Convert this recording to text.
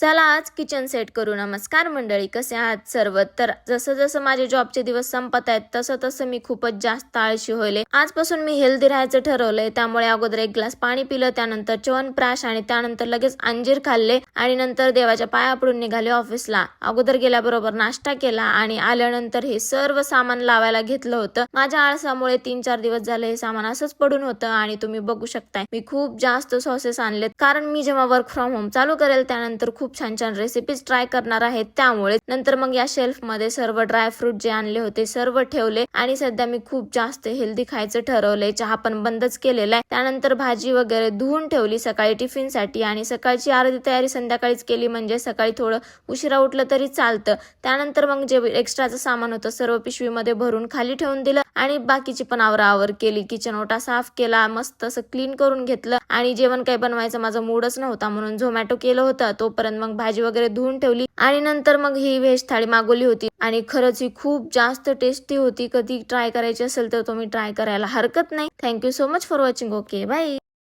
चला आज kitchen set करू. नमस्कार मंडळी कसे आहात सर्व? तर जसं जसं माझे जॉबचे दिवस संपत आहेत तसं तसं मी खूपच जास्त आळशी होईल आजपासून मी हेल्दी राहायचं ठरवलंय. त्यामुळे अगोदर एक ग्लास पाणी पिलं त्यानंतर च्यवनप्राश आणि त्यानंतर लगेच अंजीर खाल्ले आणि नंतर देवाच्या पाया पडून निघाले ऑफिसला अगोदर गेल्याबरोबर नाश्ता केला आणि आल्यानंतर हे सर्व सामान लावायला घेतलं होतं. माझ्या आळसामुळे तीन चार दिवस झाले हे सामान असंच पडून होतं आणि तुम्ही बघू शकताय मी खूप जास्त सॉसेस आणलेत. कारण मी जेव्हा वर्क फ्रॉम होम चालू करेल त्यानंतर खूप खूप छान छान रेसिपीज ट्राय करणार आहेत. त्यामुळे नंतर मग या शेल्फमध्ये सर्व ड्रायफ्रूट जे आणले होते सर्व ठेवले. आणि सध्या मी खूप जास्त हेल्दी खायचं ठरवलंय. चहा पण बंदच केलेला आहे. त्यानंतर भाजी वगैरे धुवून ठेवली सकाळी टिफिनसाठी. आणि सकाळची अर्धी तयारी संध्याकाळीच केली. म्हणजे सकाळी थोडं उशिरा उठलं तरी चालतं. त्यानंतर मग जे एक्स्ट्राचं सामान होतं सर्व पिशवीमध्ये भरून खाली ठेवून दिलं. आणि बाकीची पण आवराआवर केली. किचन ओटा साफ केला मस्त असं क्लीन करून घेतलं आणि जेवण काही बनवायचं माझा मूडच नव्हता म्हणून झोमॅटो केलं होतं. तोपर्यंत मग भाजी वगैरे धुवून ठेवली आणि नंतर मग ही व्हेज थाळी मागवली होती. आणि खरंच ही खूप जास्त टेस्टी होती. कधी ट्राय करायची असेल तर तुम्ही ट्राय करायला हरकत नाही. Thank you so much for watching okay bye